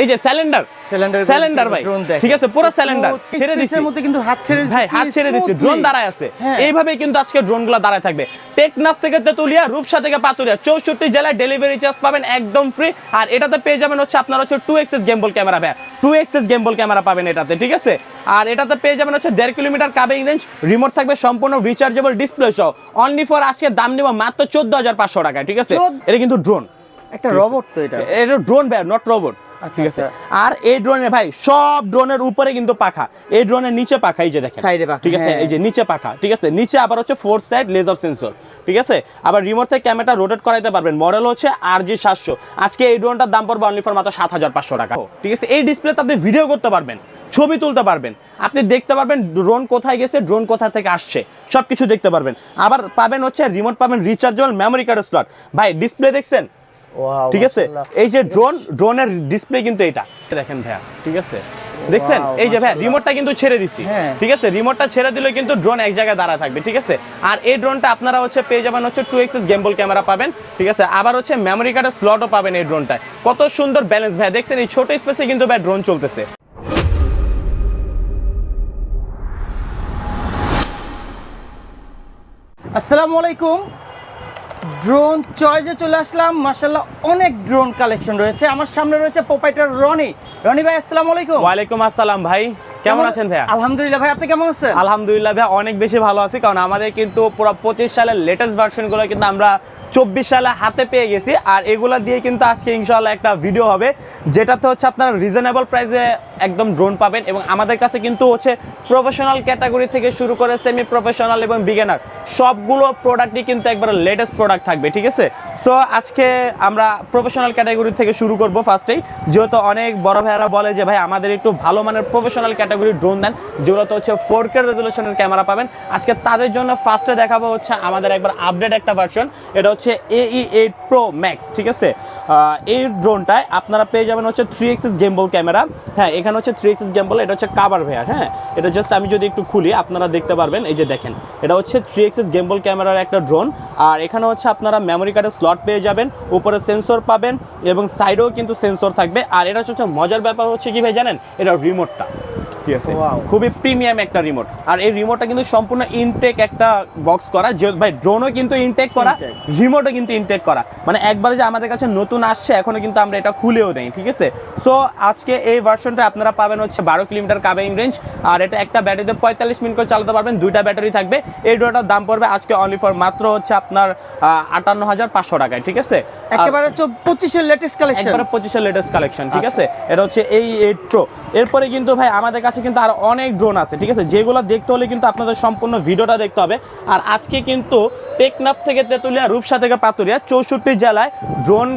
এই যে cylinder cylinder cylinder ভাই ঠিক আছে পুরো সিলিন্ডার ছেড়ে দিছি। এর মধ্যে কিন্তু হাত ছেড়ে ভাই হাত ছেড়ে ড্রোন দাঁড়ায় আছে। হ্যাঁ। এইভাবে কিন্তু আজকে ড্রোনগুলা দাঁড়ায় থাকবে। টেকনাফ থেকে তেতুলিয়া রূপসা থেকে পাতুরিয়া চৌষট্টি জেলায় ডেলিভারি চার্জ পাবেন একদম ফ্রি আর এটাতে পেয়ে যাবেন হচ্ছে আপনার হচ্ছে টু এক্সেস গেমবল ক্যামেরা ভাই। টু এক্সেস গেমবল ক্যামেরা পাবেন এটাতে ঠিক আছে? আর এটাতে পেয়ে যাবেন হচ্ছে দেড় কিলোমিটার কাবিং রেঞ্জ রিমোট থাকবে সম্পূর্ণ রিচার্জেবল ডিসপ্লে সহ। অনলি ফর আজকে দাম নিব মাত্র চোদ্দ হাজার পাঁচশো টাকায় ঠিক আছে? এটা কিন্তু ড্রোন একটা রোবট তো এটা। এটা ড্রোন ভাই নট রোবট ঠিক আছে? আচ্ছা। আর এই ড্রোনে ভাই সব ড্রোনের উপরে কিন্তু পাখা। এই ড্রোনের নিচে পাখা এই যে দেখেন। এ পাখা, ঠিক আছে? হ্যাঁ। এই যে নিচে পাখা ঠিক আছে? নিচে আবার হচ্ছে ফোর সাইড লেজার সেন্সর ঠিক আছে? আবার রিমোট থেকে ক্যামেরাটা রোটেট করাইতে পারবেন। মডেল হচ্ছে আর জি সাতশো। আজকে এই ড্রোনটার দাম পড়বে অনলি ফর মাত্র সাত হাজার পাঁচশো টাকা। ঠিক আছে? এই ডিসপ্লেতে আপনি ভিডিও করতে পারবেন ছবি তুলতে পারবেন। আপনি দেখতে পারবেন ড্রোন কোথায় গেছে ড্রোন কোথা থেকে আসছে সব কিছু দেখতে পারবেন। আবার পাবেন হচ্ছে রিমোট পাবেন রিচার্জেবল মেমোরি কার্ড স্লট ভাই ডিসপ্লে দেখছেন? ঠিক আছে? এই যে ড্রোন ড্রোনের ডিসপ্লে কিন্তু এটা। দেখেন ভাইয়া ঠিক আছে? দেখছেন? এই যে ভাইয়া রিমোটটা কিন্তু ছেড়ে দিছি। হ্যাঁ। ঠিক আছে? রিমোটটা ছেড়ে দিলে কিন্তু ড্রোন এক জায়গায় দাঁড়া থাকবে ঠিক আছে? আর এই ড্রোনটা আপনারা হচ্ছে পেয়ে যাবেন হচ্ছে টু এক্সেস গেমবল ক্যামেরা পাবেন ঠিক আছে? আবার হচ্ছে মেমোরি কার্ডের স্লটও পাবেন এই ড্রোনটায় কত সুন্দর ব্যালেন্স ভাইয়া। দেখছেন এই ছোট স্পেসে কিন্তু ভাই ড্রোন চলতেছে। আসসালামু আলাইকুম। ড্রোন চয়েসে চলে আসলাম। মাসাল্লাহ অনেক ড্রোন কালেকশন রয়েছে। আমার সামনে রয়েছে প্রোপাইটার রনি। রনি ভাই, আসসালামু আলাইকুম। ওয়ালাইকুম আসসালাম ভাই। কেমন আছেন ভাইয়া? আলহামদুলিল্লাহ ভাই আপনি কেমন আছেন? আলহামদুলিল্লাহ ভাই অনেক বেশি ভালো আছি কারণ আমাদের কিন্তু পুরো পঁচিশ সালের লেটেস্ট ভার্সনগুলো কিন্তু আমরা চব্বিশ সালে হাতে পেয়ে গেছি আর এগুলা দিয়ে কিন্তু আজকে ইনশাল্লাহ একটা ভিডিও হবে যেটাতে হচ্ছে আপনারা রিজনেবল প্রাইসে একদম ড্রোন পাবেন এবং আমাদের কাছে কিন্তু হচ্ছে প্রফেশনাল ক্যাটাগরি থেকে শুরু করে সেমি প্রফেশনাল এবং বিগিনার সবগুলো প্রোডাক্টই কিন্তু একবার লেটেস্ট প্রোডাক্ট থাকবে ঠিক আছে? সো আজকে আমরা প্রফেশনাল ক্যাটাগরি থেকে শুরু করব ফার্স্টেই যেহেতু অনেক বড় ভাইয়ারা বলে যে ভাই আমাদের একটু ভালো মানের প্রফেশনাল ক্যাটাগরি ড্রোন দেন যেগুলোতে হচ্ছে ফোর কে রেজলিউশনের ক্যামেরা পাবেন। আজকে তাদের জন্য ফার্স্টে দেখাবো হচ্ছে আমাদের একবার আপডেট একটা ভার্সন এটা হচ্ছে এই এইট প্রো ম্যাক্স ঠিক আছে? এই ড্রোনটায় আপনারা পেয়ে যাবেন হচ্ছে থ্রি এক্সিস গেমবল ক্যামেরা হ্যাঁ এখানে হচ্ছে থ্রি এক্সিস গেমবল এটা হচ্ছে কাভার ভেয়ার হ্যাঁ? এটা জাস্ট আমি যদি একটু খুলি, আপনারা দেখতে পারবেন, এই যে দেখেন। এটা হচ্ছে থ্রি এক্সিস গেমবল ক্যামেরার একটা ড্রোন আর এখানে হচ্ছে আপনারা মেমোরি কার্ডের স্লট পেয়ে যাবেন, উপরে সেন্সর পাবেন, এবং সাইডেও কিন্তু সেন্সর থাকবে, আর এটা হচ্ছে মজার ব্যাপার হচ্ছে কি ভাই জানেন? এটা রিমোটটা ঠিক আছে? খুবই প্রিমিয়াম একটা রিমোট আর এই রিমোটটা কিন্তু সম্পূর্ণ ইনটেক একটা বক্স করা। যে ভাই ড্রোনও কিন্তু ইনটেক করা রিমোটও কিন্তু ইনটেক করা। মানে একবারে যে আমাদের কাছে নতুন আসছে এখনও কিন্তু আমরা এটা খুলেও নেই ঠিক আছে? সো আজকে এই ভার্সনটা আপনারা পাবেন হচ্ছে বারো কিলোমিটার কাভারিং রেঞ্জ আর এটা একটা ব্যাটারিতে পঁয়তাল্লিশ মিনিট করে চালাতে পারবেন দুইটা ব্যাটারি থাকবে। এই ড্রোটার দাম পড়বে আজকে অনলি ফর মাত্র হচ্ছে আপনার আটান্ন হাজার পাঁচশো টাকায় ঠিক আছে? একেবারে হচ্ছে পঁচিশের লেটেস্ট কালেকশন একবারে পঁচিশের লেটেস্ট কালেকশন ঠিক আচ্ছা। আছে? এটা হচ্ছে এই এইট প্রো এরপরে কিন্তু ভাই আমাদের কাছে কিন্তু আর অনেক ড্রোন আছে ঠিক আছে? যেগুলো দেখতে হলে কিন্তু আপনাদের সম্পূর্ণ ভিডিওটা দেখতে হবে। আর আজকে কিন্তু টেকনাফ থেকে তেতুলিয়া রূপসা থেকে পাতুরিয়া চৌষট্টি জেলায় ড্রোন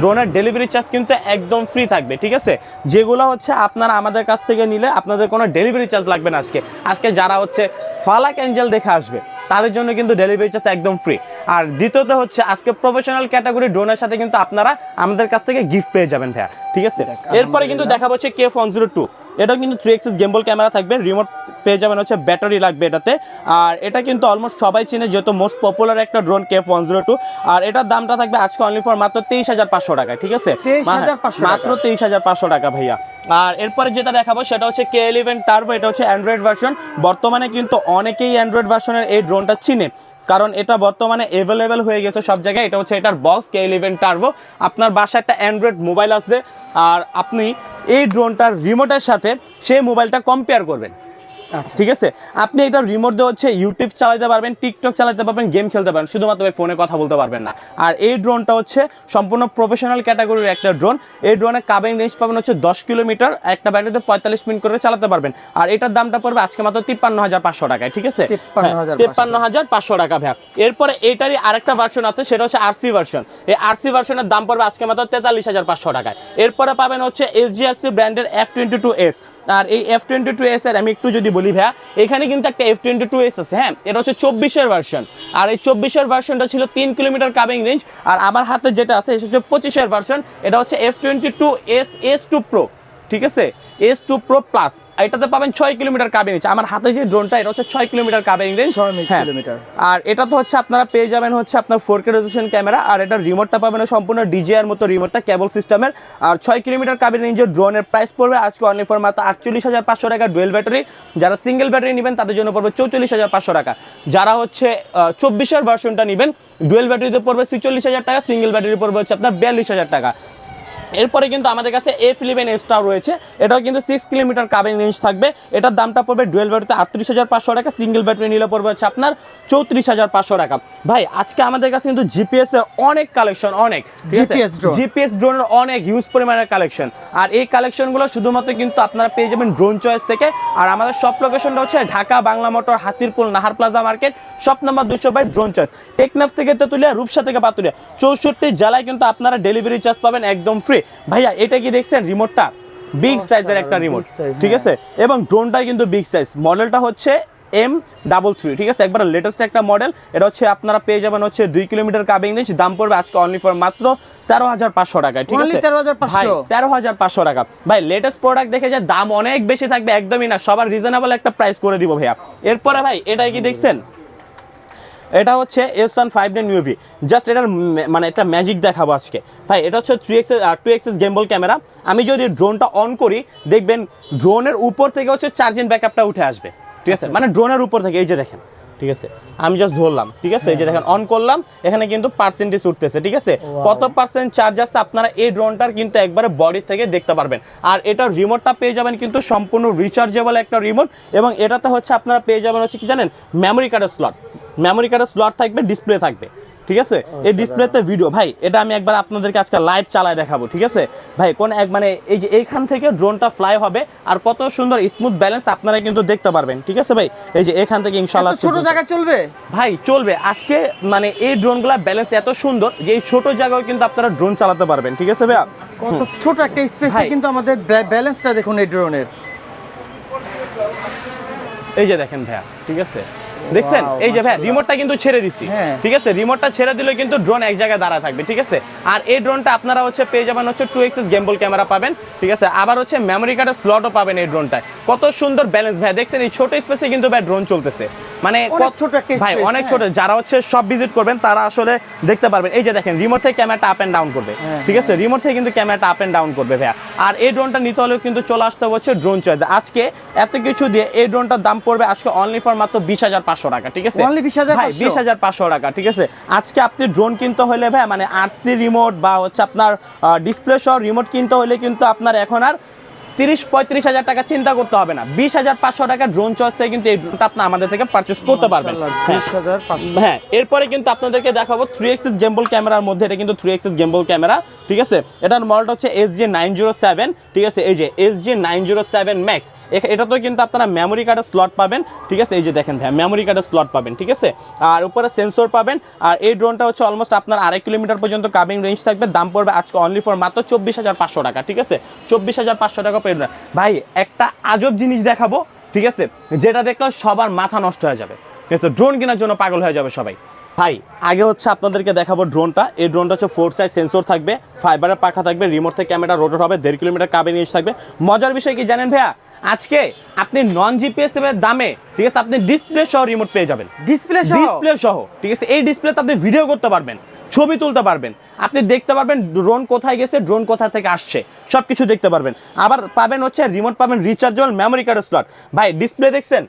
ড্রোনের ডেলিভারি চার্জ কিন্তু একদম ফ্রি থাকবে ঠিক আছে? যেগুলো হচ্ছে আপনারা আমাদের কাছ থেকে নিলে আপনাদের কোনো ডেলিভারি চার্জ লাগবে না আজকে। আজকে যারা হচ্ছে ফালাক অ্যাঞ্জেল দেখে আসবে তাদের জন্য কিন্তু ডেলিভারি চার্জ একদম ফ্রি আর দ্বিতীয়ত হচ্ছে আজকে প্রফেশনাল ক্যাটাগরি ড্রোনের সাথে কিন্তু আপনারা আমাদের কাছ থেকে গিফট পেয়ে যাবেন ভাইয়া। ঠিক আছে? এরপরে কিন্তু দেখা হচ্ছে কে ফোন জিরো টু এটাও কিন্তু থ্রি এক্সিস গেম্বল ক্যামেরা থাকবে রিমোট পেয়ে যাবেন হচ্ছে ব্যাটারি লাগবে এটাতে। আর এটা কিন্তু অলমোস্ট সবাই চিনে যেহেতু মোস্ট পপুলার একটা drone K one zero two আর এটার দামটা থাকবে আজকে অনলি ফর মাত্র তেইশ হাজার পাঁচশো টাকা ঠিক আছে? 23,500 টাকা। মাত্র তেইশ হাজার পাঁচশো টাকা ভাইয়া। আর এরপরে যেটা দেখাবো সেটা হচ্ছে কে ইলেভেন টার্বো এটা হচ্ছে অ্যান্ড্রয়েড ভার্সন বর্তমানে কিন্তু অনেকেই অ্যান্ড্রয়েড ভার্সনের এই ড্রোনটা চিনে কারণ এটা বর্তমানে অ্যাভেলেবেল হয়ে গেছে সব জায়গায়। এটা হচ্ছে এটার বক্স কে ইলেভেন টার্বো আপনার বাসায় একটা অ্যান্ড্রয়েড মোবাইল আছে আর আপনি এই ড্রোনটার রিমোটের সাথে সেই মোবাইলটা কম্পেয়ার করবেন। ঠিক আছে? আপনি এটা রিমোট দিয়ে হচ্ছে ইউটিউব চালাতে পারবেন টিকটক চালাতে পারবেন গেম খেলতে পারবেন শুধুমাত্র ফোনে কথা বলতে পারবেন না। আর এই ড্রোনটা হচ্ছে সম্পূর্ণ প্রফেশনাল ক্যাটাগরির একটা ড্রোন এই ড্রোনের কাবিং রেঞ্জ পাবেন হচ্ছে দশ কিলোমিটার একটা ব্যাটারিতে পঁয়তাল্লিশ মিনিট করে চালাতে পারবেন। আর এটার দামটা পড়বে আজকে মাত্র তিপ্পান্ন হাজার পাঁচশো টাকায় ঠিক আছে? তিপ্পান্ন হাজার পাঁচশো টাকা ভাই এরপরে এটারই আরেকটা ভার্সন আছে সেটা হচ্ছে আরসি ভার্সন এই আরসি ভার্সনের দাম পড়বে আজকে মাত্র তেতাল্লিশ হাজার পাঁচশো টাকায়। এরপরে পাবেন হচ্ছে এসজিআরসি ব্র্যান্ডের এফ টোয়েন্টি টু এস আর এই এফ টোয়েন্টি টু এস এর আমি একটু যদি বলি ভাইয়া, এখানে কিন্তু একটা এফ টোয়েন্টি টু এস আছে হ্যাঁ? এটা হচ্ছে চব্বিশের ভার্সন আর এই চব্বিশের ভার্সনটা ছিল তিন কিলোমিটার কাবিং রেঞ্জ আর আমার হাতে যেটা আছে সেটা হচ্ছে পঁচিশের ভার্সন এটা হচ্ছে F twenty two S S two pro ঠিক আছে? এস টু প্রো প্লাস এটাতে পাবেন ছয় কিলোমিটার কাবিং রেঞ্জ আমার হাতে যে ড্রোনটা এটা হচ্ছে ছয় কিলোমিটার কাবিং রেঞ্জ ছয় কিলোমিটার। আর এটা তো হচ্ছে আপনারা পেয়ে যাবেন হচ্ছে আপনার ফোর কে রেজুলেশন ক্যামেরা আর এটা রিমোটটা পাবেন সম্পূর্ণ ডিজিআর মতো রিমোটটা কেবল সিস্টেমের আর ছয় কিলোমিটার কাবিং রেঞ্জের ড্রোনের প্রাইস পড়বে আজকে অনলি ফর মাত্র আটচল্লিশ হাজার পাঁচশো টাকা ডুয়েল ব্যাটারি যারা সিঙ্গেল ব্যাটারি নেবেন তাদের জন্য পড়বে চৌচল্লিশ হাজার পাঁচশো টাকা। যারা হচ্ছে চব্বিশের ভার্সনটা নেবেন ডুয়েল ব্যাটারিতে পড়বে ছিচল্লিশ হাজার টাকা সিঙ্গেল ব্যাটারি পড়বে হচ্ছে আপনার বিয়াল্লিশ হাজার টাকা। এরপরে কিন্তু আমাদের কাছে এফ ইলেভেন স্টার রয়েছে। এটাও কিন্তু সিক্স কিলোমিটার কাবিং রেঞ্জ থাকবে। এটার দামটা পড়বে ডুয়েল ব্যাটারিতে আটত্রিশ হাজার পাঁচশো টাকা। সিঙ্গেল ব্যাটারি নিলে পড়বে হচ্ছে আপনার চৌত্রিশ হাজার পাঁচশো টাকা। ভাই আজকে আমাদের কাছে কিন্তু জিপিএস এর অনেক কালেকশন অনেক। drone। জিপিএস ড্রোনের অনেক হিউজ পরিমাণের কালেকশন আর এই কালেকশনগুলো শুধুমাত্র কিন্তু আপনারা পেয়ে যাবেন ড্রোন চয়েস থেকে। আর আমাদের সব লোকেশনটা হচ্ছে Dhaka Bangla Motor Hatirpool Nahar plaza market shop number দুশো বাইশ ড্রোন চয়েস টেকনাফ থেকে তেতুলিয়া রূপসা থেকে পাতুলিয়া। চৌষট্টি জেলায় কিন্তু আপনারা ডেলিভারি চার্জ পাবেন একদম ফ্রি ভাইয়া এটা কি দেখছেন? রিমোটটা? বিগ সাইজের একটা রিমোট ঠিক। আছে? এবং ড্রোনটা কিন্তু বিগ সাইজ মডেলটা হচ্ছে এম ডাবল থ্রি ঠিক আছে? একবার লেটেস্ট একটা মডেল এটা হচ্ছে আপনারা পেয়ে যাবেন হচ্ছে দুই কিলোমিটার কাবিং রেঞ্জ দাম পড়বে আজকে অনলি ফর মাত্র তেরো হাজার পাঁচশো টাকায় ঠিক আছে? 13,500 তেরো হাজার পাঁচশো? টাকা। ভাই লেটেস্ট প্রোডাক্ট দেখে যে দাম অনেক বেশি থাকবে একদমই না। সবার রিজনেবল একটা প্রাইস করে দিব ভাইয়া। এরপরে ভাই এটাই কি দেখছেন? এটা হচ্ছে S one five nine UV just এটার মানে একটা ম্যাজিক দেখাবো আজকে। ভাই এটা হচ্ছে three axis two axis gimbal camera আমি যদি ড্রোনটা অন করি দেখবেন ড্রোনের উপর থেকে হচ্ছে চার্জিং ব্যাকআপটা উঠে আসবে। ঠিক আছে? মানে ড্রোনের উপর থেকে এই যে দেখেন। ঠিক আছে? আমি জাস্ট ধরলাম ঠিক আছে? এই যে দেখেন অন করলাম। এখানে কিন্তু পার্সেন্টেজ উঠতেছে ঠিক আছে? কত পার্সেন্ট চার্জ আছে আপনারা এই ড্রোনটার কিন্তু একবারে বডি থেকে দেখতে পারবেন। আর এটার রিমোটটা পেয়ে যাবেন কিন্তু সম্পূর্ণ রিচার্জেবল একটা রিমোট এবং এটাতে হচ্ছে আপনারা পেয়ে যাবেন হচ্ছে কি জানেন? মেমোরি কার্ডের স্লট মেমোরি কার্ডের স্লট থাকবে ডিসপ্লে থাকবে ঠিক আছে? এই ডিসপ্লেতে ভিডিও ভাই এটা আমি একবার আপনাদেরকে আজকে লাইভ চালায় দেখাবো ঠিক আছে? ভাই কোন এক মানে এই যে এইখান থেকে ড্রোনটা ফ্লাই হবে আর কত সুন্দর স্মুথ ব্যালেন্স আপনারা কিন্তু দেখতে পারবেন ঠিক আছে ভাই? এই যে এখান থেকে ইনশাআল্লাহ ছোট জায়গায় চলবে? ভাই চলবে। আজকে মানে এই ড্রোনগুলা ব্যালেন্স এত সুন্দর যে এই ছোট জায়গায় কিন্তু আপনারা ড্রোন চালাতে পারবেন ঠিক আছে ভাইয়া? কত ছোট একটা স্পেসে ভাই। কিন্তু আমাদের ব্যালেন্সটা দেখুন এই ড্রোনের এই যে দেখেন ভাইয়া ঠিক আছে? দেখছেন? এই যে ভাই রিমোটটা কিন্তু ছেড়ে দিছি। হ্যাঁ। ঠিক আছে? রিমোটটা ছেড়ে দিলে কিন্তু ড্রোন এক জায়গায় দাঁড়া থাকবে ঠিক আছে? আর এই ড্রোনটা আপনারা হচ্ছে পেয়ে যাবেন হচ্ছে টু এক্সেস গেমবল ক্যামেরা পাবেন ঠিক আছে? আবার হচ্ছে মেমোরি কার্ডের স্লটও পাবেন এই ড্রোনটায় কত সুন্দর ব্যালেন্স ভাই দেখছেন এই ছোট স্পেসে কিন্তু ভাই ড্রোন চলতেছে। মানে কত- ছোট একটা ভাই অনেক হ্যাঁ। ছোট যারা হচ্ছে সব ভিজিট করবেন তারা আসলে দেখতে পারবেন। এই যে দেখেন রিমোট থেকে ক্যামেরাটা আপ এন্ড ডাউন করবে। হ্যাঁ, ঠিক আছে? রিমোট থেকে কিন্তু ক্যামেরাটা আপ এন্ড ডাউন করবে ভাইয়া। আর এই ড্রোনটা নিতে হলেও কিন্তু চলে আসতে হচ্ছে ড্রোন চয়েস আজকে এত কিছু দিয়ে এই ড্রোনটার দাম পড়বে আজকে অনলি ফর মাত্র বিশ হাজার পাঁচশো টাকা ঠিক আছে? 20,500? ভাই, 20,500 টাকা ঠিক আছে? আজকে আপনি ড্রোন কিনতে হলে ভাই মানে আরসি রিমোট বা হচ্ছে আপনার ডিসপ্লে সহ রিমোট কিনতে হলে কিন্তু আপনার এখন আর তিরিশ পঁয়ত্রিশ হাজার টাকা চিন্তা করতে হবে না। বিশ হাজার পাঁচশো টাকা ড্রোন চয়েস থেকে কিন্তু এই ড্রোনটা আপনি আমাদের থেকে পারচেস করতে পারবেন। হ্যাঁ। হ্যাঁ এরপরে কিন্তু আপনাদেরকে দেখাবো থ্রি এক্সিস গেম্বল ক্যামেরার মধ্যে এটা কিন্তু থ্রি এক্সিস গেম্বল ক্যামেরা ঠিক আছে? এটার মডেলটা হচ্ছে S G nine zero seven ঠিক আছে? এই যে S G nine zero seven max এটাতেও কিন্তু আপনারা মেমোরি কার্ডের স্লট পাবেন ঠিক আছে? এই যে দেখেন ভাই মেমোরি কার্ডের স্লট পাবেন ঠিক আছে? আর উপরে সেন্সর পাবেন আর এই ড্রোনটা হচ্ছে অলমোস্ট আপনার আড়াই কিলোমিটার পর্যন্ত কাবিং রেঞ্জ থাকবে দাম পড়বে আজকে অনলি ফর মাত্র চব্বিশ হাজার পাঁচশো টাকা ঠিক আছে? চব্বিশ হাজার পাঁচশো টাকা পেয়ে যাবেন। ভাই একটা আজব জিনিস দেখাবো ঠিক আছে? যেটা দেখলে সবার মাথা নষ্ট হয়ে যাবে। ঠিক আছে? ড্রোন কেনার জন্য পাগল হয়ে যাবে সবাই। ভাই আগে হচ্ছে আপনাদেরকে দেখাবো ড্রোনটা এই ড্রোনটা হচ্ছে ফোর সাইজ সেন্সর থাকবে ফাইবারের পাখা থাকবে রিমোট থেকে ক্যামেরা রোটর হবে দেড় কিলোমিটার কাবে নিয়ে থাকবে। মজার বিষয় কি জানেন ভাইয়া? আজকে আপনি নন জিপিএস এর দামে ঠিক আছে? আপনি ডিসপ্লে সহ রিমোট পেয়ে যাবেন। ডিসপ্লে সহ? ডিসপ্লে সহ ঠিক আছে? এই ডিসপ্লেতে আপনি ভিডিও করতে পারবেন। ছবি তুলতে পারবেন। আপনি দেখতে পারবেন ড্রোন কোথায় গেছে ড্রোন কোথা থেকে আসছে সব কিছু দেখতে পারবেন। আবার পাবেন হচ্ছে রিমোট পাবেন রিচার্জেবল মেমোরি কার্ডের স্লট ভাই ডিসপ্লে দেখছেন?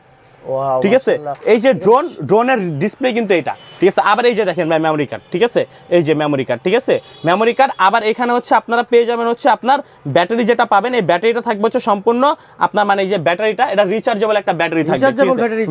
ঠিক আছে? এই যে ড্রোন ড্রোনের ডিসপ্লে কিন্তু এটা। ঠিক আছে? আবার এই যে দেখেন ভাই মেমোরি কার্ড ঠিক আছে? এই যে মেমোরি কার্ড ঠিক আছে? মেমোরি কার্ড আবার এখানে হচ্ছে আপনারা পেয়ে যাবেন হচ্ছে আপনার ব্যাটারি যেটা পাবেন এই ব্যাটারিটা থাকবে হচ্ছে সম্পূর্ণ আপনার মানে এই যে ব্যাটারিটা এটা রিচার্জেবল একটা ব্যাটারি থাকবে।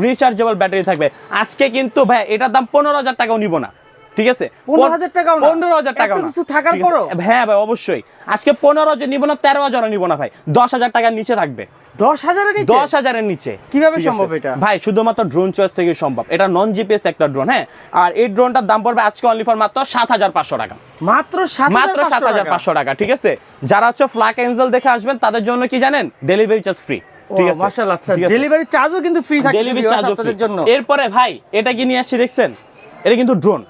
রিচার্জেবল ব্যাটারি থাকবে। আজকে কিন্তু ভাই এটার দাম পনেরো হাজার টাকাও নিব না। ঠিক আছে? 15,000 টাকাও না? পনেরো হাজার টাকা কিছু থাকার পরও? হ্যাঁ ভাই অবশ্যই। আজকে পনেরো হাজার নিব না তেরো হাজারও নিব না ভাই। দশ হাজার টাকার নিচে থাকবে। দশ হাজারের নিচে? দশ হাজারের নিচে। কীভাবে সম্ভব এটা? ভাই শুধুমাত্র ড্রোন চয়েস থেকে সম্ভব। এটা নন জিপিএস একটা ড্রোন হ্যাঁ? আর এই ড্রোনটার দাম পড়বে আজকে অনলি ফর মাত্র সাত হাজার পাঁচশো টাকা। মাত্র মাত্র সাত হাজার পাঁচশো টাকা। ঠিক আছে? যারা হচ্ছে ফ্লাক এঞ্জেল দেখে আসবেন তাদের জন্য কি জানেন? Delivery charge free? ডেলিভারি চার্জও কিন্তু ফ্রি থাকে ডেলিভারি চার্জ আপনাদের জন্য। এরপরে ভাই এটা কি নিয়ে আসছি দেখছেন? এটা কিন্তু ড্রোন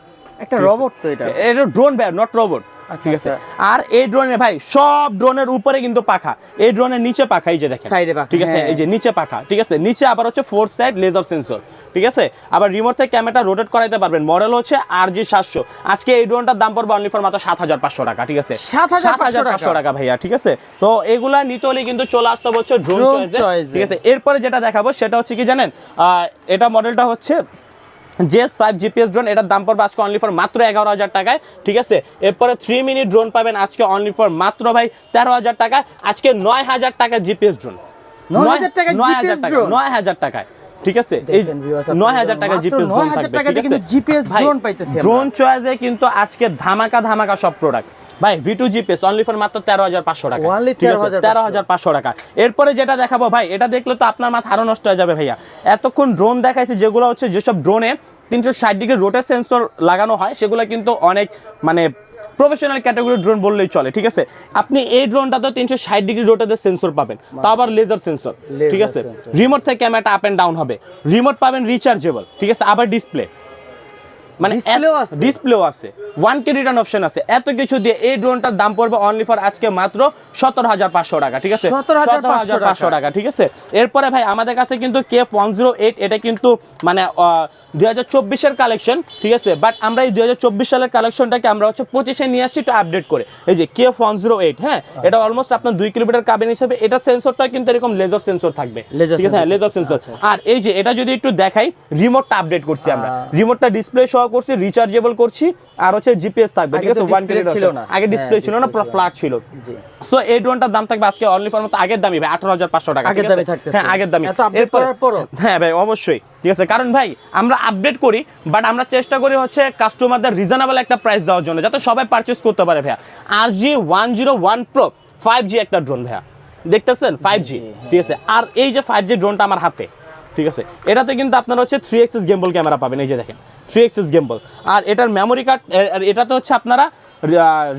একটা রোবট তো এটা। এটা ড্রোন ভাই নট রোবট ঠিক আছে। আচ্ছা। আর এই ড্রোনে ভাই সব ড্রোনের উপরে কিন্তু পাখা। এই ড্রোনের নিচে পাখা এই যে দেখেন। এ পাখা, ঠিক আছে হ্যাঁ। এই যে নিচে পাখা। ঠিক আছে নিচে আবার হচ্ছে ফোর সাইড লেজার সেন্সর ঠিক আছে? আবার রিমোট থেকে ক্যামেরাটা রোটেট করাইতে পারবেন। মডেল হচ্ছে আর জি সাতশো। আজকে এই ড্রোনটার দাম পড়বে অনলি ফর মাত্র সাত হাজার পাঁচশো টাকা ঠিক আছে? 7,500 পাঁচশো টাকা। ভাইয়া ঠিক আছে? তো এগুলা নিতে হলে কিন্তু চলে আসতে বলছে ড্রোন। ঠিক আছে? এরপরে যেটা দেখাবো সেটা হচ্ছে কি জানেন? আহ, এটা মডেলটা হচ্ছে জেএস ফাইভ জিপিএস ড্রোন এটার দাম পড়বে আজকে অনলি ফর মাত্র এগারো হাজার টাকায় ঠিক আছে? এরপরে থ্রি মিনিট ড্রোন পাবেন আজকে অনলি ফর মাত্র ভাই তেরো হাজার টাকায় আজকে নয় হাজার টাকা জিপিএস ড্রোন 9,000 টাকায় নয় GPS হাজার টাকা? নয় হাজার টাকায় ঠিক আছে? এই নয় হাজার টাকা জিপিএস ড্রোন 9,000 থাকবে কিন্তু ভাই, drone পাইতেছি। ড্রোন চয়েসে কিন্তু আজকে ধামাকা ধামাকা সব প্রোডাক্ট ভাই V two GPS only for মাত্র তেরো হাজার পাঁচশো টাকা। Only ঠিক আছে? 13,500 তেরো হাজার পাঁচশো টাকা। এরপরে যেটা দেখাবো ভাই এটা দেখলে তো আপনার মাথা আরও নষ্ট হয়ে যাবে ভাইয়া। এতক্ষণ ড্রোন দেখাইছে যেগুলো হচ্ছে যেসব ড্রোনে তিনশো ষাট ডিগ্রি রোটের সেন্সর লাগানো হয় সেগুলো কিন্তু অনেক মানে প্রফেশনাল ক্যাটাগরি ড্রোন বললেই চলে ঠিক আছে? আপনি এই ড্রোনটা তো তিনশো ষাট ডিগ্রি রোটের সেন্সর পাবেন। তা আবার লেজার সেন্সর ঠিক আছে? রিমোট থেকে ক্যামেরাটা আপ এন্ড ডাউন হবে। রিমোট পাবেন রিচার্জেবল ঠিক আছে? আবার ডিসপ্লে মানে ডিসপ্লেও আছে। ওয়ান কে রিটার্ন অপশন আছে। এত কিছু দিয়ে এই ড্রোনটার দাম পড়বে অনলি ফর আজকে মাত্র সতেরো হাজার পাঁচশো টাকা ঠিক আছে? 17,500 পাঁচশো টাকা। ঠিক আছে? এরপরে ভাই আমাদের কাছে কিন্তু কেফ ওয়ান জিরো এইট এটা কিন্তু মানে দুই হাজার চব্বিশের কালেকশন ঠিক আছে? বাট আমরা এই দুই হাজার চব্বিশ সালের কালেকশনটাকে আমরা হচ্ছে পঁচিশে নিয়ে আসছি একটু আপডেট করে। এই যে কেফ ওয়ান জিরো এইট হ্যাঁ? এটা অলমোস্ট আপনার দুই কিলোমিটার কাবিন হিসেবে এটা সেন্সরটা কিন্তু এরকম লেজার সেন্সর থাকবে ঠিক আছে? হ্যাঁ লেজার সেন্সর আর এই যে এটা যদি একটু দেখাই রিমোটটা আপডেট করছি আমরা। রিমোটটা ডিসপ্লে সহ করছি রিচার্জেবল করছি আর হচ্ছে জিপিএস থাকবে ঠিক আছে? ওয়ান display ছিল না। আগে হ্যাঁ, ডিসপ্লে ছিল না পুরো ফ্ল্যাট ছিল। জি। সো এই ড্রোনটার দাম থাকবে আজকে অনলি ফর মতো আগের দামই ভাই আঠারো হাজার পাঁচশো টাকা আগের ঠিক আছে? দামে থাকতেছে। হ্যাঁ আগের দামে এত update করার পরও? হ্যাঁ ভাই অবশ্যই ঠিক আছে? কারণ ভাই আমরা আপডেট করি বাট আমরা চেষ্টা করি হচ্ছে কাস্টমারদের রিজনেবল একটা প্রাইস দেওয়ার জন্য যাতে সবাই পারচেস করতে পারে ভাইয়া। আর G one zero one pro five G একটা ড্রোন ভাইয়া। দেখতেছেন? ফাইভ জি ঠিক আছে? আর এই যে ফাইভ জি ড্রোনটা আমার হাতে ঠিক আছে? এটাতে কিন্তু আপনার হচ্ছে থ্রি এক্সেস গেম্বল ক্যামেরা পাবেন, এই যে দেখেন থ্রি এক্সেস গেম্বল আর এটার মেমোরি কার্ড এটাতে হচ্ছে আপনারা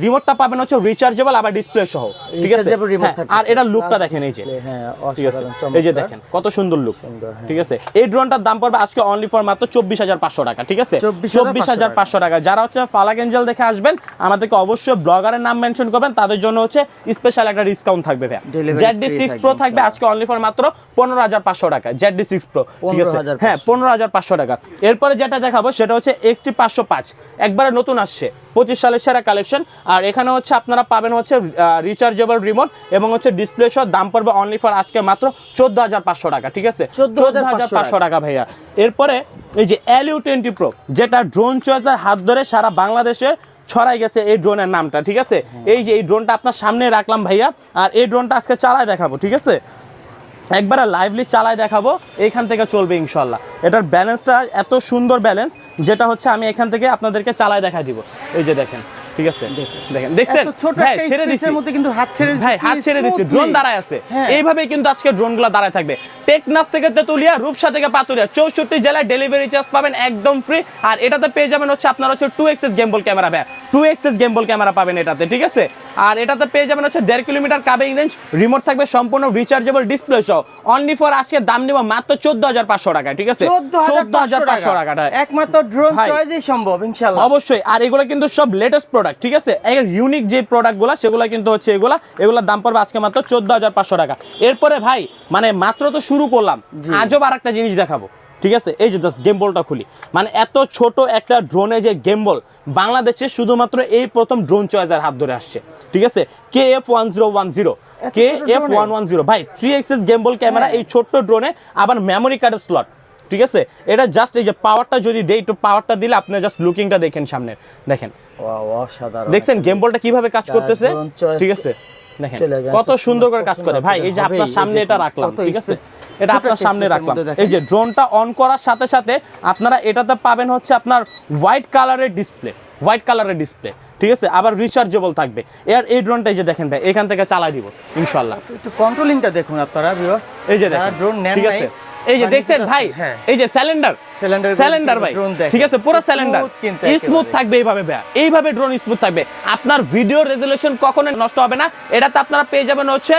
রিমোটটা পাবেন হচ্ছে রিচার্জেবল আবার ডিসপ্লে সহ। ঠিক আছে? হ্যাঁ। আর এটার লুকটা দেখেন এই যে। হ্যাঁ ঠিক আছে? এই যে দেখেন কত সুন্দর লুক হ্যাঁ। ঠিক আছে? এই ড্রোনটার দাম পড়বে আজকে অনলি ফর মাত্র চব্বিশ হাজার পাঁচশো টাকা ঠিক আছে? চব্বিশ হাজার পাঁচশো টাকা। যারা হচ্ছে ফালাক এঞ্জেল দেখে আসবেন আমাদেরকে অবশ্যই ব্লগারের নাম মেনশন করবেন তাদের জন্য হচ্ছে স্পেশাল একটা ডিসকাউন্ট থাকবে Delivery Z D six pro থাকবে আজকে অনলি ফর মাত্র পনেরো হাজার পাঁচশো টাকা জেড ডি সিক্স প্রো ঠিক আছে? হ্যাঁ পনেরো হাজার পাঁচশো টাকা। এরপরে যেটা দেখাবো সেটা হচ্ছে এক্সটি পাঁচশো পাঁচ। একবারে নতুন আসছে। পঁচিশ সালের সেরা কালেকশন। আর এখানে হচ্ছে আপনারা পাবেন হচ্ছে রিচার্জেবল রিমোট এবং হচ্ছে ডিসপ্লে সহ দাম পড়বে অনলি ফর আজকে মাত্র চোদ্দ হাজার পাঁচশো টাকা ঠিক আছে? 14,500 পাঁচশো টাকা। ভাইয়া। এরপরে এই যে এলইউ টোয়েন্টি প্রো যেটা ড্রোন চয়েসের হাত ধরে সারা বাংলাদেশে ছড়াই গেছে এই ড্রোনের নামটা ঠিক আছে? এই যে এই ড্রোনটা আপনার সামনে রাখলাম ভাইয়া আর এই ড্রোনটা আজকে চালায় দেখাবো ঠিক আছে? একবারে লাইভলি চালায় দেখাবো এইখান থেকে চলবে ইনশাল্লাহ এটার ব্যালেন্সটা এত সুন্দর ব্যালেন্স যেটা হচ্ছে আমি এখান থেকে আপনাদেরকে চালায় দেখা দিব। এই যে দেখেন ঠিক আছে? দেখেন। দেখছেন? এত ছোট ভাই, একটা ছেড়ে দিছি। মধ্যে কিন্তু হাত ছেড়ে ভাই হাত ছেড়ে দিচ্ছি ড্রোন দাঁড়ায় আছে। হ্যাঁ। এইভাবে কিন্তু আজকে ড্রোনগুলো দাঁড়ায় থাকবে। টেকনাফ থেকে তেতুলিয়া রূপসা থেকে পাতুরিয়া চৌষট্টি জেলায় ডেলিভারি চার্জ পাবেন একদম ফ্রি আর এটাতে পেয়ে যাবেন হচ্ছে আপনার হচ্ছে টু এক্সেস গেমবল ক্যামেরা ভাই। টু এক্সেস গেমবল ক্যামেরা পাবেন এটাতে ঠিক আছে? আর এটাতে পেয়ে যাবেন হচ্ছে দেড় কিলোমিটার কাবিং রেঞ্জ রিমোট থাকবে সম্পূর্ণ রিচার্জেবল ডিসপ্লে সহ। অনলি ফর আজকে দাম নিব মাত্র চোদ্দ হাজার পাঁচশো টাকায় ঠিক আছে? চোদ্দ হাজার পাঁচশো টাকা। একমাত্র ড্রোন চয়েসই সম্ভব ইনশাল্লাহ। অবশ্যই। আর এগুলো কিন্তু সব লেটেস্ট প্রোডাক্ট ঠিক আছে? ইউনিক যে প্রোডাক্টগুলো সেগুলো কিন্তু হচ্ছে এগুলা। এগুলোর দাম পড়বে আজকে মাত্র চোদ্দ হাজার পাঁচশো টাকা। এরপরে ভাই মানে মাত্র তো শুরু করলাম। আজব আর একটা জিনিস দেখাবো। ঠিক আছে? এই যে জাস্ট গেম বলটা খুলি। মানে এত ছোট একটা ড্রোনে যে গেম বল বাংলাদেশে শুধুমাত্র এই প্রথম ড্রোন চয়েসের হাত ধরে আসছে। ঠিক আছে? K F one zero one zero K F one one zero ভাই three axis gimbal camera. এই ছোট্ট ড্রোনে আবার মেমোরি কার্ডের স্লট ঠিক আছে? এটা জাস্ট এই যে পাওয়ারটা যদি দেয় একটু পাওয়ারটা দিলে আপনি জাস্ট লুকিংটা দেখেন সামনে দেখেন। দেখছেন গেম বলটা কীভাবে কাজ করতেছে? ঠিক আছে? দেখেন কত সুন্দর করে কাজ করে। ভাই এই যে আপনার সামনে এটা রাখলাম ঠিক আছে? এটা আপনার সামনে রাখলাম। এই যে ড্রোনটা অন করার সাথে সাথে আপনারা এটাতে পাবেন হচ্ছে আপনার হোয়াইট কালারের ডিসপ্লে হোয়াইট কালারের ডিসপ্লে ঠিক আছে? আবার রিচার্জেবল থাকবে। এর এই ড্রোনটা এই যে দেখেন ভাই এখান থেকে চালাই দিব ইনশাল্লাহ একটু কন্ট্রোলিংটা দেখুন আপনারা ভিউয়ার্স এই যে দেখেন drone নেন ঠিক আছে? এই যে দেখছেন ভাই হ্যাঁ। এই যে সিলিন্ডার সিলিন্ডার ভাই ঠিক আছে পুরো সিলিন্ডার স্মুথ থাকবে এইভাবে ভাই এইভাবে ড্রোন স্মুথ থাকবে। আপনার ভিডিও রেজলিউশন কখনো নষ্ট হবে না। এটাতে আপনারা পেয়ে যাবেন হচ্ছে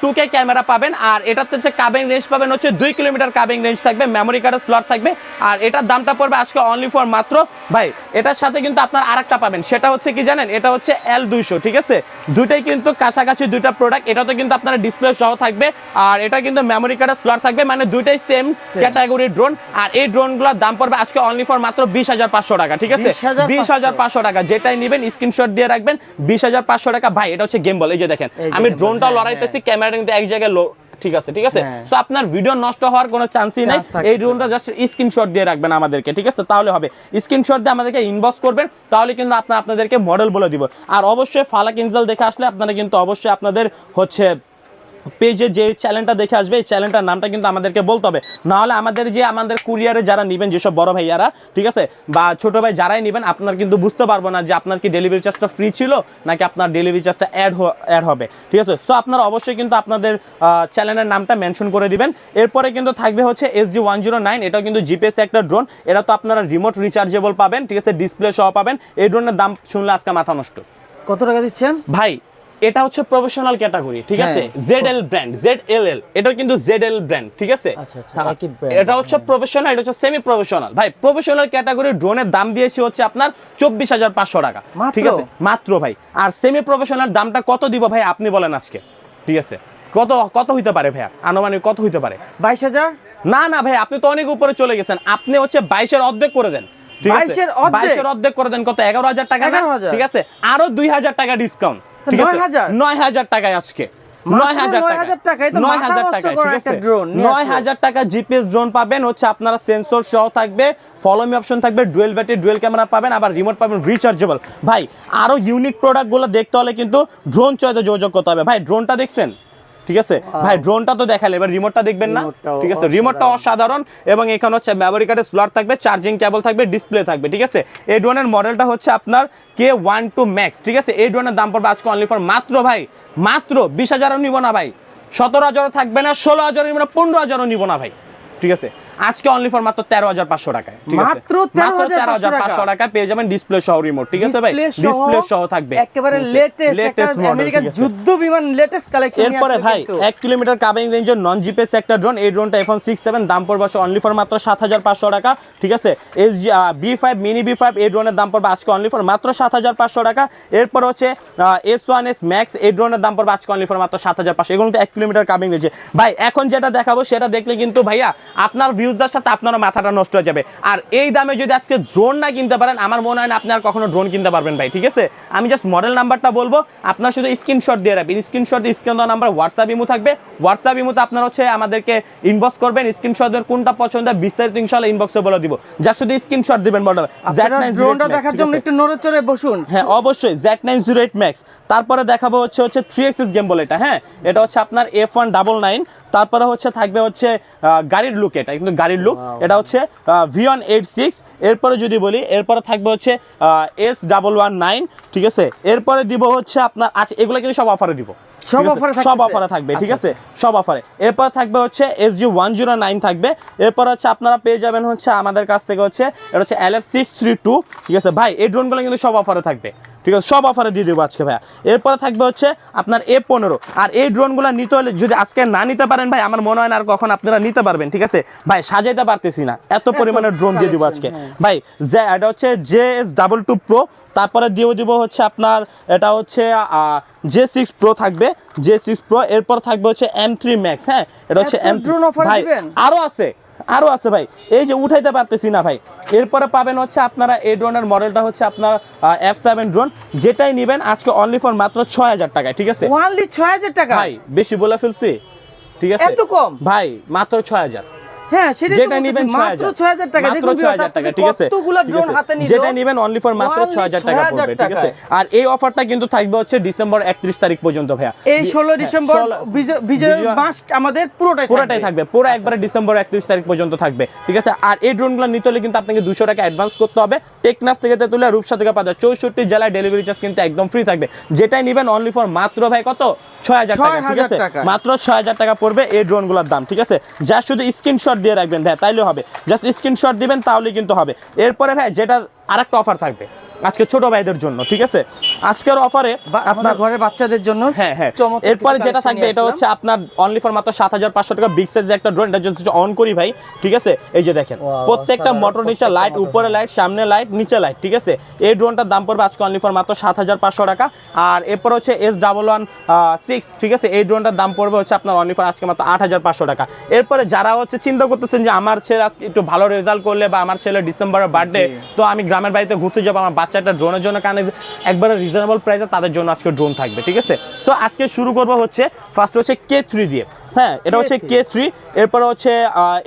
টু কে ক্যামেরা পাবেন। আর এটাতে হচ্ছে কাবিং রেঞ্জ পাবেন হচ্ছে দুই কিলোমিটার কাবিং রেঞ্জ থাকবে মেমোরি কার্ডের স্লট থাকবে। আর এটার দামটা পড়বে আজকে অনলি ফর মাত্র ভাই এটার সাথে কিন্তু আপনার আরেকটা পাবেন। সেটা হচ্ছে কি জানেন? এটা হচ্ছে এল দুইশো ঠিক আছে? দুইটাই কিন্তু কাছাকাছি দুইটা প্রোডাক্ট এটাতে কিন্তু আপনার ডিসপ্লে সহ থাকবে। আর এটা কিন্তু মেমোরি কার্ডের স্লট থাকবে। মানে দুইটাই সেম ক্যাটাগরি ড্রোন আর এই ড্রোনগুলোর দাম পড়বে আজকে অনলি ফর মাত্র বিশ হাজার পাঁচশো টাকা ঠিক আছে? বিশ হাজার পাঁচশো। টাকা যেটাই নেবেন স্ক্রিনশট দিয়ে রাখবেন বিশ হাজার পাঁচশো টাকা। ভাই এটা হচ্ছে গেম বল এই যে দেখেন আমি ড্রোনটা হ্যাঁ, লড়াইতেছি ক্যামেরাটা কিন্তু এক জায়গায় ঠিক আছে ঠিক আছে? হ্যাঁ। সো আপনার ভিডিও নষ্ট হওয়ার কোনো চান্সই নাই। এই ড্রোনটা জাস্ট স্ক্রিনশট দিয়ে রাখবেন আমাদেরকে ঠিক আছে? তাহলে হবে। স্ক্রিনশট দিয়ে আমাদেরকে ইনবক্স করবেন তাহলে কিন্তু আপনার আপনাদেরকে মডেল বলে দিব। আর অবশ্যই ফালাক ইনজাল দেখে আসলে আপনারা কিন্তু অবশ্যই আপনাদের হচ্ছে পেজে যে চ্যানেলটা দেখে আসবে এই চ্যানেলটার নামটা কিন্তু আমাদেরকে বলতে হবে। নাহলে আমাদের যে আমাদের কুরিয়ারে যারা নেবেন যেসব বড় ভাইয়ারা ঠিক আছে? বা ছোট ভাই যারাই নেবেন আপনার কিন্তু বুঝতে পারব না যে আপনার কি ডেলিভারি চার্জটা ফ্রি ছিল নাকি আপনার ডেলিভারি চার্জটা অ্যাড অ্যাড হবে। ঠিক আছে? সো আপনারা অবশ্যই কিন্তু আপনাদের চ্যানেলের নামটা মেনশন করে দিবেন। এরপরে কিন্তু থাকবে হচ্ছে S G one zero nine এটাও কিন্তু জিপিএস একটা ড্রোন এটা তো আপনারা রিমোট রিচার্জেবল পাবেন ঠিক আছে? ডিসপ্লে সহ পাবেন। এই ড্রোনের দাম শুনলে আজকে মাথা নষ্ট। কত টাকা দিচ্ছেন? ভাই এটা হচ্ছে প্রফেশনাল ক্যাটাগরি ঠিক আছে। Z L brand Z L L এটাও কিন্তু জেড এল ব্র্যান্ড ঠিক আছে? আচ্ছা, আচ্ছা, হ্যাঁ। এটা হচ্ছে প্রফেশনাল এটা হচ্ছে সেমি প্রফেশনাল ভাই প্রফেশনাল ক্যাটাগরি ড্রোনের দাম দিয়েছি হচ্ছে আপনার চব্বিশ হাজার পাঁচশো টাকা ঠিক আছে? মাত্র ভাই। আর সেমি প্রফেশনাল দামটা কত দিব ভাই আপনি বলেন আজকে ঠিক আছে? কত কত হইতে পারে ভাইয়া? আনুমানিক কত হইতে পারে? বাইশ হাজার? না না ভাই আপনি তো অনেক উপরে চলে গেছেন। আপনি হচ্ছে বাইশের অর্ধেক করে দেন ঠিক আছে? 22 এর অর্ধেক? বাইশের অর্ধেক করে দেন কত? এগারো হাজার টাকা ঠিক আছে? আরও দুই হাজার টাকা ডিসকাউন্ট তো ঠিক আছে? 9,000 নয় হাজার টাকায় আজকে। মাত্র নয় হাজার 9,000 টাকায় তো নয় মাথা হাজার নষ্ট টাকায় করা ঠিক একটা আছে? drone নিয়ে নয় আসলো। হাজার টাকা জিপিএস ড্রোন পাবেন হচ্ছে আপনারা সেন্সর সহ থাকবে ফলো অপশন থাকবে ডুয়েল ব্যাটারি ডুয়েল ক্যামেরা পাবেন আবার রিমোট পাবেন রিচার্জেবল ভাই আরও ইউনিক প্রোডাক্টগুলো দেখতে হলে কিন্তু ড্রোন চয়েতে যোগাযোগ করতে হবে। ভাই ড্রোনটা দেখছেন? ঠিক আছে? ভাই ড্রোনটা তো দেখালে এবার রিমোটটা দেখবেন না? ঠিক আছে? রিমোটটা অসাধারণ। এবং এখানে হচ্ছে মেমোরি কার্ডের স্লট থাকবে চার্জিং কেবল থাকবে ডিসপ্লে থাকবে ঠিক আছে? এই ড্রোনের মডেলটা হচ্ছে আপনার কে ওয়ান টু ম্যাক্স ঠিক আছে? এই ড্রোনের দাম পড়বে আজকে অনলি ফর মাত্র ভাই মাত্র বিশ হাজারও নিব না ভাই। সতেরো হাজারও থাকবে না ষোলো হাজারও নিব না পনেরো হাজারও নিব না ভাই ঠিক আছে? আজকে অনলি ফর মাত্র তেরো হাজার পাঁচশো টাকায় মাত্র 13,500 টাকা। পাঁচশো টাকা পেয়ে যাবেন ডিসপ্লে সহ রিমোট ঠিক আছে ভাই? ডিসপ্লে সহ থাকবে। একেবারে? লেটেস্ট model, আমেরিকান যুদ্ধ বিমান লেটেস্ট কালেকশন এরপরে ভাই এক কিলোমিটার কাবিং রেঞ্জের নন জিপিএস একটা ড্রোন এই ড্রোনটা এফোন সিক্স সেভেন দাম পড়বে অনলি ফর মাত্র সাত হাজার পাঁচশো টাকা ঠিক আছে? S B five mini B five এই ড্রোনের দাম পড়বে আজকে অনলি ফর মাত্র সাত হাজার পাঁচশো টাকা। এরপর হচ্ছে এস ওয়ান এস ম্যাক্স এই ড্রোনের দাম পড়বে আজকে অনলি ফর মাত্র সাত হাজার পাঁচশো এগুলো তো এক কিলোমিটার কাবিং রেঞ্জে ভাই এখন যেটা দেখাবো সেটা দেখলে কিন্তু ভাইয়া আপনার ভিউজদের সাথে আপনার মাথাটা নষ্ট হয়ে যাবে। আর এই দামে যদি আজকে ড্রোন না কিনতে পারেন আমার মনে হয় না আপনি আর কখনো ড্রোন কিনতে পারবেন ভাই ঠিক আছে? আমি জাস্ট মডেল নাম্বারটা বলব আপনার শুধু স্ক্রিনশট দিয়ে রাখবেন। স্ক্রিনশট দিয়ে স্ক্রিন দেওয়া নাম্বার হোয়াটসঅ্যাপ ইমো থাকবে। হোয়াটসঅ্যাপ ইমোতে আপনার হচ্ছে আমাদেরকে ইনবক্স করবেন স্ক্রিনশটের কোনটা পছন্দ বিস্তারিত ইনশাল্লাহ ইনবক্সে বলে দিব। জাস্ট শুধু স্ক্রিনশট দিবেন মডেল ড্রোনটা দেখার জন্য একটু নড়ে বসুন। হ্যাঁ অবশ্যই Z nine zero eight max তারপরে দেখাবো হচ্ছে হচ্ছে থ্রি এক্সিস গেম বলে এটা হ্যাঁ? এটা হচ্ছে আপনার এফ ওয়ান ডাবল নাইন তারপরে হচ্ছে থাকবে হচ্ছে গাড়ির লুক এটা কিন্তু গাড়ির লুক এটা হচ্ছে ভি ওয়ান এইট সিক্স এরপরে যদি বলি এরপরে থাকবে হচ্ছে এস ডাবল ওয়ান নাইন ঠিক আছে? এরপরে দিব হচ্ছে আপনার আচ্ছা এগুলো কিন্তু সব অফারে দিব। সব এ সব? অফারে থাকবে ঠিক আচ্ছা, আছে? সব অফারে এরপর থাকবে হচ্ছে S G one zero nine থাকবে। এরপর হচ্ছে আপনারা পেয়ে যাবেন হচ্ছে আমাদের কাছ থেকে হচ্ছে এটা হচ্ছে L F six three two ঠিক আছে? ভাই এই ড্রোনগুলো কিন্তু সব অফারে থাকবে। ঠিক আছে সব অফারে দিয়ে দেবো আজকে ভাইয়া। এরপরে থাকবে হচ্ছে আপনার এ পনেরো। আর এই ড্রোনগুলো নিতে হলে যদি আজকে না নিতে পারেন ভাই আমার মনে হয় না আর কখন আপনারা নিতে পারবেন ঠিক আছে? ভাই সাজাইতে পারতেছি না। এত পরিমাণে ড্রোন দিয়ে দিব আজকে। হ্যাঁ। ভাই যে এটা হচ্ছে J S double two pro তারপরে দিয়ে দিব হচ্ছে আপনার এটা হচ্ছে জে সিক্স প্রো থাকবে জে সিক্স প্রো এরপর থাকবে হচ্ছে এম থ্রি ম্যাক্স হ্যাঁ? এটা হচ্ছে এম drone offer ভাই দিবেন? আরও আছে। আরও আছে ভাই। এই যে উঠাইতে পারতেছি না ভাই। এরপরে পাবেন হচ্ছে আপনারা এই ড্রোনের মডেলটা হচ্ছে আপনার এফ সেভেন ড্রোন যেটাই নেবেন আজকে অনলি ফর মাত্র ছয় হাজার টাকায় ঠিক আছে? অনলি ছয় হাজার টাকা? ভাই বেশি বলে ফেলছি ঠিক আছে? এত কম? ভাই মাত্র ছয় হাজার। হ্যাঁ সেটাই তো যেটা বলতেছি, নিবেন মাত্র 6000 টাকা। মাত্র দেখুন ছয় হাজার টাকা ঠিক আছে? কতগুলা ড্রোন হাতে নিল? যেটা নিবেন অনলি ফর মাত্র Only ছয় হাজার টাকা পড়বে ঠিক আছে? আর এই অফারটা কিন্তু থাকবে হচ্ছে ডিসেম্বর একত্রিশ তারিখ পর্যন্ত ভাইয়া। এই ষোলো ডিসেম্বর বিজয় বিজয় বিজয়- মাস আমাদের পুরোটাই পুরোটাই থাকবে। পুরো আচ্ছা, একবারে ডিসেম্বর একত্রিশ তারিখ পর্যন্ত থাকবে ঠিক আছে? আর এই ড্রোনগুলো নিতে হলে কিন্তু আপনাকে টাকা অ্যাডভান্স করতে হবে। টেকনাফ থেকে তুলে রূপসা থেকে জেলায় ডেলিভারি চার্জ কিন্তু একদম ফ্রি থাকবে। যেটাই নেবেন অনলি ফর মাত্র ভাই কত? ছয় হাজার টাকা ঠিক আছে? মাত্র ছয় হাজার টাকা পড়বে এই ড্রোনগুলোর দাম ঠিক আছে? যা শুধু স্ক্রিনশট দিয়ে রাখবেন তাইলে হবে। জাস্ট স্ক্রিনশট দিবেন তাহলে কিন্তু হবে। এরপরে ভাই যেটা আরেকটা অফার থাকবে। আজকে ছোট ভাইদের জন্য ঠিক আছে? আজকের অফারে আপনার ঘরের বাচ্চাদের জন্য হ্যাঁ হ্যাঁ। এরপরে যেটা থাকবে এটা হচ্ছে আপনার অনলি ফর মাত্র সাত হাজার পাঁচশো টাকা বিগ সাইজের একটা ড্রোন এটা যদি অন করি ভাই ঠিক আছে? এই যে দেখেন প্রত্যেকটা মোটর নিচে লাইট উপরে লাইট সামনে লাইট নিচে লাইট ঠিক আছে? এই ড্রোনটার দাম পড়বে আজকে অনলি ফর মাত্র সাত হাজার পাঁচশো টাকা। আর এরপর হচ্ছে এস ডাবল ওয়ান সিক্স ঠিক আছে? এই ড্রোনটার দাম পড়বে হচ্ছে আপনার অনলি ফর আজকে মাত্র আট হাজার পাঁচশো টাকা। এরপরে যারা হচ্ছে চিন্তা করতেছেন যে আমার ছেলে আজকে একটু ভালো রেজাল্ট করলে বা আমার ছেলে ডিসেম্বরের বার্থডে। তো আমি গ্রামের বাড়িতে ঘুরতে যাব আমার বাচ্চাটা ড্রোনের জন্য কানে একবারে রিজনেবল প্রাইসে তাদের জন্য আজকে ড্রোন থাকবে ঠিক আছে? তো আজকে শুরু করব হচ্ছে ফার্স্ট হচ্ছে কে থ্রি দিয়ে। হ্যাঁ এটা হচ্ছে কে থ্রি এরপরে হচ্ছে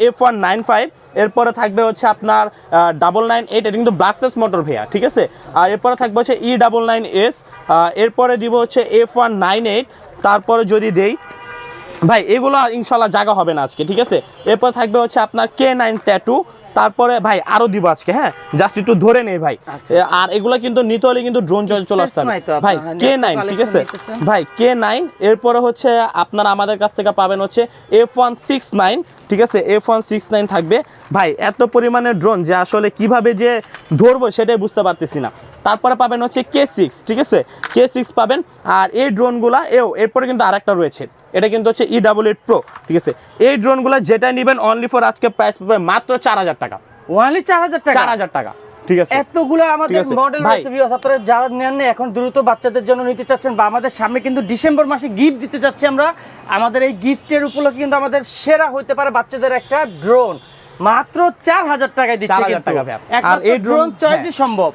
এফ ওয়ান নাইন ফাইভ এরপরে থাকবে হচ্ছে আপনার ডাবল নাইন এইট এটা কিন্তু ব্লাস্টেস মোটর ভেয়া ঠিক আছে? আর এরপরে থাকবে হচ্ছে ই ডাবল নাইন এস এরপরে দিব হচ্ছে এফ ওয়ান নাইন এইট তারপরে যদি দেই ভাই এগুলো ইনশাল্লাহ জায়গা হবে না আজকে ঠিক আছে? এরপর থাকবে হচ্ছে আপনার কে নাইন ট্যাটু তারপরে ভাই আরও দিব আজকে হ্যাঁ? জাস্ট একটু ধরে নেই ভাই। আচ্ছা, আর এগুলো কিন্তু নিতে হলে কিন্তু ড্রোন চলে চলে আসতে ভাই কে নাই নাইন ঠিক আছে? ভাই কে নাই এরপরে হচ্ছে আপনারা আমাদের কাছ থেকে পাবেন হচ্ছে এফ ওয়ান সিক্স নাইন ঠিক আছে? এফ ওয়ান সিক্স নাইন থাকবে। ভাই এত পরিমাণে ড্রোন যে আসলে কীভাবে যে ধরবো সেটাই বুঝতে পারতেছি না। তারপরে পাবেন হচ্ছে কে সিক্স ঠিক আছে? কে সিক্স পাবেন। আর এই ড্রোনগুলা এও এরপরে কিন্তু আরেকটা রয়েছে। এটা কিন্তু হচ্ছে ই ডাবল এইট প্রো ঠিক আছে? এই ড্রোনগুলো যেটা নেবেন অনলি ফর আজকে প্রাইস পাবে মাত্র চার হাজার টাকা। ওয়ানলি চার হাজার টাকা? চার হাজার টাকা। ঠিক আছে। এতগুলো আমাদের আছে। মডেল। আপনারা যারা নেন না, এখন দ্রুত বাচ্চাদের জন্য নিতে চাচ্ছেন বা আমাদের সামনে কিন্তু ডিসেম্বর মাসে গিফট দিতে যাচ্ছি আমরা। আমাদের এই গিফটের উপলক্ষে কিন্তু আমাদের সেরা হতে পারে বাচ্চাদের একটা ড্রোন মাত্র চার হাজার টাকায় দিচ্ছে কিন্তু। আর এই ড্রোন চয়েসই সম্ভব।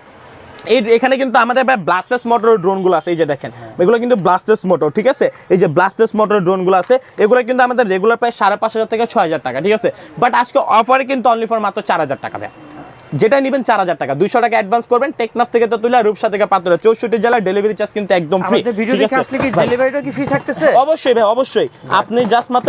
এই এখানে কিন্তু আমাদের ব্লাস্টেস মোটর ড্রোনগুলো আছে এই যে দেখেন। এগুলো কিন্তু ব্লাস্টেস মোটর ঠিক আছে? এই যে ব্লাস্টেস মোটর ড্রোনগুলো আছে এগুলো কিন্তু আমাদের রেগুলার প্রায় সাড়ে পাঁচ হাজার থেকে ছয় হাজার টাকা ঠিক আছে? বাট আজকে অফারে কিন্তু অনলি ফর মাত্র চার হাজার টাকা দেয় যেটা নেবেন চার হাজার টাকা। দুইশো টাকা অ্যাডভান্স করবেন টেকনাফ থেকে তো তুলে রূপসা থেকে পাত্র চৌষট্টি জেলার ডেলিভারি চার্জ কিন্তু একদম ফ্রি ডেলিভারিটা কি ফ্রি থাকতেছে? অবশ্যই ভাই অবশ্যই। আপনি জাস্ট মাত্র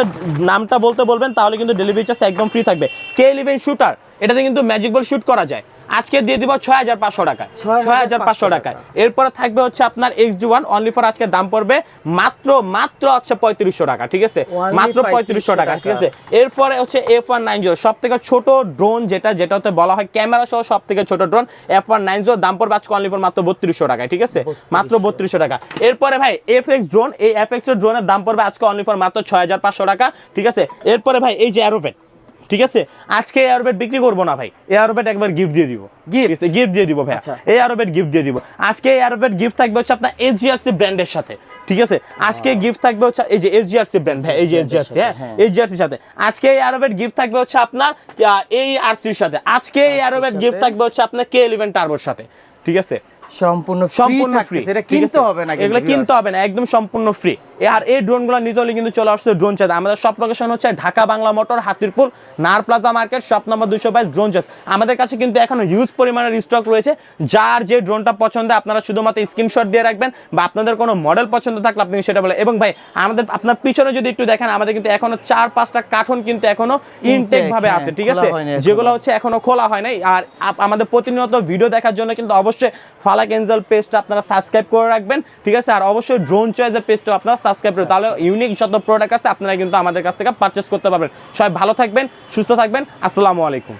নামটা বলতে বলবেন তাহলে কিন্তু ডেলিভারি চার্জ একদম ফ্রি থাকবে। কে ইলেভেন শুটার এটাতে কিন্তু ম্যাজিক বল শুট করা যায়। আজকে দিয়ে দিব ছয় হাজার পাঁচশো টাকায় ছয় হাজার পাঁচশো টাকায়। এরপরে থাকবে হচ্ছে আপনার X D one only for আজকে দাম পড়বে মাত্র মাত্র হচ্ছে পঁয়ত্রিশশো টাকা ঠিক আছে? মাত্র পঁয়ত্রিশশো টাকা ঠিক আছে? এরপরে হচ্ছে এফ ওয়ান নাইন জিরো সব থেকে ছোট ড্রোন যেটা যেটাতে বলা হয় ক্যামেরা সহ সব থেকে ছোট drone F one nine zero দাম পড়বে আজকে অনলি ফর মাত্র বত্রিশশো টাকায় ঠিক আছে? মাত্র বত্রিশশো টাকা। এরপরে ভাই এফ এক্স ড্রোন এই এফ এক্সের ড্রোনের দাম পড়বে আজকে অনলি ফর মাত্র ছয় হাজার পাঁচশো টাকা ঠিক আছে? এরপরে ভাই এই যে অ্যারোভেট ঠিক আছে? আজকে অ্যারোভেট বিক্রি করব না ভাই। অ্যারোভেট একবার গিফট দিয়ে দিব। গিফট গিফট দিয়ে দিব ভাই আচ্ছা। এই অ্যারোভেট গিফট দিয়ে দিব। আজকে অ্যারোভেট গিফট থাকবে হচ্ছে আপনার এসজিআরসি ব্র্যান্ডের সাথে। ঠিক আছে? আজকে গিফট থাকবে হচ্ছে এই যে এসজিআরসি ব্র্যান্ড হ্যাঁ এই যে এসজিআরসি হ্যাঁ? হ্যাঁ। এসজিআরসির সাথে। আজকে এই অ্যারোভেট গিফট থাকবে হচ্ছে আপনার এই আরসির সাথে। আজকে এই অ্যারোভেট গিফট থাকবে হচ্ছে আপনার কে ইলেভেন টার্বোর সাথে। ঠিক আছে? সম্পূর্ণ সম্পূর্ণ ফ্রি এটা কিনতে হবে না এগুলো কিনতে হবে না একদম সম্পূর্ণ ফ্রি আর এই ড্রোনগুলো নিতে হলে কিন্তু চলে আসছে ড্রোন চাঁদ আমাদের সব লোকেশন হচ্ছে ঢাকা বাংলা মোটর হাতিরপুল নার প্লাজা মার্কেট শপ নম্বর দুশো বাইশ ড্রোন চাষ আমাদের কাছে কিন্তু এখনও হিউজ পরিমাণের স্টক রয়েছে। যার যে ড্রোনটা পছন্দ আপনারা শুধুমাত্র স্ক্রিনশট দিয়ে রাখবেন বা আপনাদের কোনো মডেল পছন্দ থাকলে আপনি সেটা বলে এবং ভাই আমাদের আপনার পিছনে যদি একটু দেখেন আমাদের কিন্তু এখনও চার পাঁচটা কার্টন কিন্তু এখনও ইনটেক ভাবে হ্যাঁ, আছে ঠিক আছে? যেগুলো হচ্ছে এখনও খোলা হয় নাই। আর আমাদের প্রতিনিয়ত ভিডিও দেখার জন্য কিন্তু অবশ্যই ফালাক এঞ্জেল পেজটা আপনারা সাবস্ক্রাইব করে রাখবেন, ঠিক আছে? আর অবশ্যই ড্রোন চয়েসের পেজটা আপনারা সাবস্ক্রাইব করে তাহলে ইউনিক যত প্রোডাক্ট আছে, আপনারা কিন্তু আমাদের কাছ থেকে পারচেস করতে পারবেন। সবাই ভালো থাকবেন, সুস্থ থাকবেন। আসসালামু আলাইকুম।